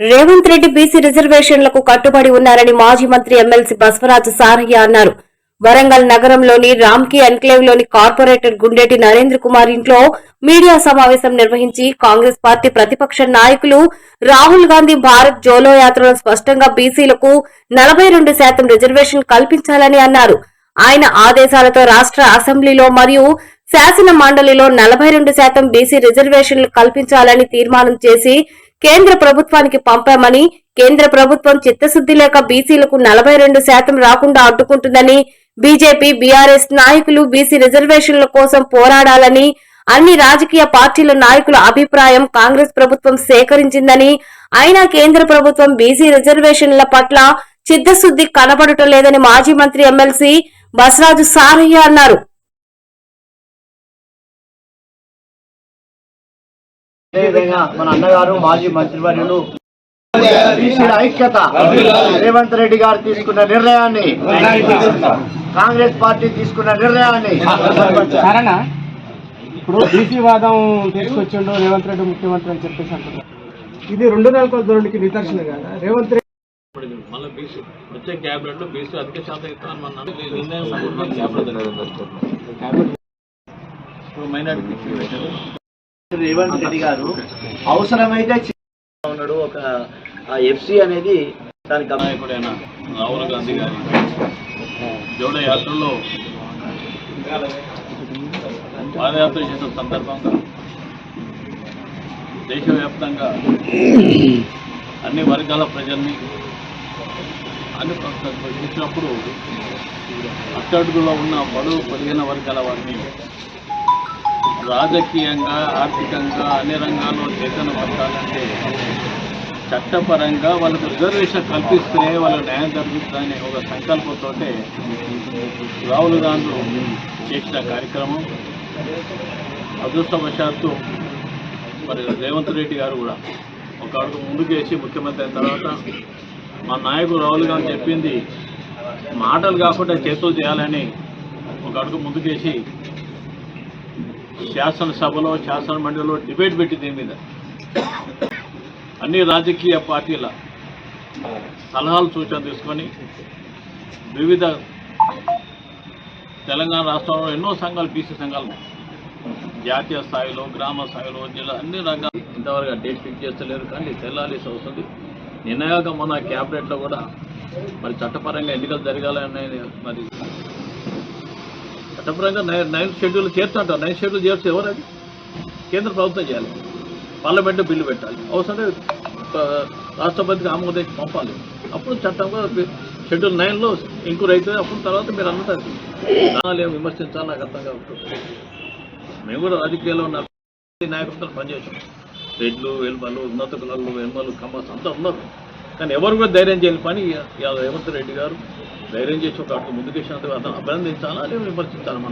Revanth Reddy BC రిజర్వేషన్లకు కట్టుబడి ఉన్నారని మాజీ మంత్రి ఎమ్మెల్సీ బసవరాజు సారయ్య అన్నారు. వరంగల్ నగరంలోని రామ్కి ఎన్క్లేవ్లోని కార్పొరేటర్ గుండెటి నరేంద్ర కుమార్ ఇంట్లో మీడియా సమావేశం నిర్వహించి కాంగ్రెస్ పార్టీ ప్రతిపక్ష నాయకులు రాహుల్ గాంధీ భారత్ జోలో యాత్రలో స్పష్టంగా బీసీలకు నలభై రెండు శాతం రిజర్వేషన్ కల్పించాలని అన్నారు. ఆయన ఆదేశాలతో రాష్ట్ర అసెంబ్లీలో మరియు శాసన మండలిలో నలభై రెండు శాతం బీసీ రిజర్వేషన్లు కల్పించాలని తీర్మానం చేసి కేంద్ర ప్రభుత్వానికి పంపామని కేంద్ర ప్రభుత్వం చిత్తశుద్ది లేక బీసీలకు నలభై రెండు శాతం రాకుండా అడ్డుకుంటుందని బీజేపీ బీఆర్ఎస్ నాయకులు బీసీ రిజర్వేషన్ల కోసం పోరాడాలని అన్ని రాజకీయ పార్టీల నాయకుల అభిప్రాయం కాంగ్రెస్ ప్రభుత్వం సేకరించిందని అయినా కేంద్ర ప్రభుత్వం బీసీ రిజర్వేషన్ల పట్ల చిత్తశుద్ది కనబడటం లేదని మాజీ మంత్రి ఎమ్మెల్సీ బస్రాజు సారయ్య అన్నారు. అదేవిధంగా మన అన్నగారు మాజీ మంత్రివర్యులు ఐక్యత రేవంత్ రెడ్డి గారు తీసుకున్న నిర్ణయాన్ని కాంగ్రెస్ పార్టీ తీసుకున్న నిర్ణయాన్ని సరేనా ఇప్పుడు బీసీ వాదం తీసుకొచ్చిండు రేవంత్ రెడ్డి ముఖ్యమంత్రి అని చెప్పేసి అంటున్నారు. ఇది రెండు నెలల ధోరణికి నిదర్శనం కదా? రేవంత్ రెడ్డి మళ్ళీ బీసీ వచ్చే క్యాబినెట్లో బీసీ అధిక శాతం ఇస్తాను అన్నాడు ఇది నిర్ణయం క్యాబినెట్ రేవంత్ రెడ్డి గారు అవసరమైతే ఉన్నాడు. ఒక ఎఫ్సి అనేది దానికి నాయకుడైన రాహుల్ గాంధీ గారి జోడ యాత్రలో పాదయాత్ర చేసిన సందర్భంగా దేశవ్యాప్తంగా అన్ని వర్గాల ప్రజల్ని అన్ని చూసినప్పుడు అట్టడుగులో ఉన్న బడుగు పదిహేను వర్గాల వారిని రాజకీయంగా ఆర్థికంగా అన్ని రంగాల్లో చైతన్యపరచాలంటే చట్టపరంగా వాళ్ళకు రిజర్వేషన్ కల్పిస్తే వాళ్ళ న్యాయం జరుగుతుందనే ఒక సంకల్పంతో రాహుల్ గాంధీ చేసిన కార్యక్రమం. అదృష్టవశాత్తు మరి రేవంత్ రెడ్డి గారు కూడా ఒక అడుగు ముందుకేసి ముఖ్యమంత్రి అయిన తర్వాత మా నాయకుడు రాహుల్ గాంధీ చెప్పింది మాటలు కాకుండా చేతులు చేయాలని ఒక అడుగు ముందుకేసి శాసనసభలో శాసన మండలిలో డిబేట్ పెట్టి దీని మీద. అన్ని రాజకీయ పార్టీల సలహాలు సూచనలు తీసుకొని వివిధ తెలంగాణ రాష్ట్రంలో ఎన్నో సంఘాలు బీసీ సంఘాలు జాతీయ స్థాయిలో గ్రామ స్థాయిలో జిల్లా అన్ని రంగాలు ఇంతవరకు డేట్ ఫిక్స్ చేస్తలేరు. కానీ తెల్లాల్సి వస్తుంది. నిన్నగాక మొన్న క్యాబినెట్లో కూడా మరి చట్టపరంగా ఎన్నికలు జరగాలని మరి చట్టపరంగా నైన్ నైన్త్ షెడ్యూల్ చేర్చుంటారు నైన్త్ షెడ్యూల్ చేస్తే ఎవరది కేంద్ర ప్రభుత్వం చేయాలి. పార్లమెంట్ బిల్లు పెట్టాలి. అవసరం రాష్ట్రపతికి ఆమోదించి పంపాలి. అప్పుడు చట్టంగా షెడ్యూల్ నైన్లో ఎంక్వైరీ అవుతుంది. అప్పుడు తర్వాత మీరు అన్నది దానాలు ఏం విమర్శించాలి. నాకు అర్థం కావచ్చు మేము కూడా రాజకీయాల్లో ఉన్న నాయకులతో పనిచేసాం రెడ్లు వెల్మలు ఉన్నత కులాలు వెల్మలు కమ్మస్ అంతా ఉన్నారు. కానీ ఎవరు కూడా ధైర్యం చేయని పని ఇవాళ రేవంత్ రెడ్డి గారు. ధైర్యం చేసి ఒక అడుగు ముందుకేసినందుకు అతను అభినందించాలా లేదా విమర్శించాలా?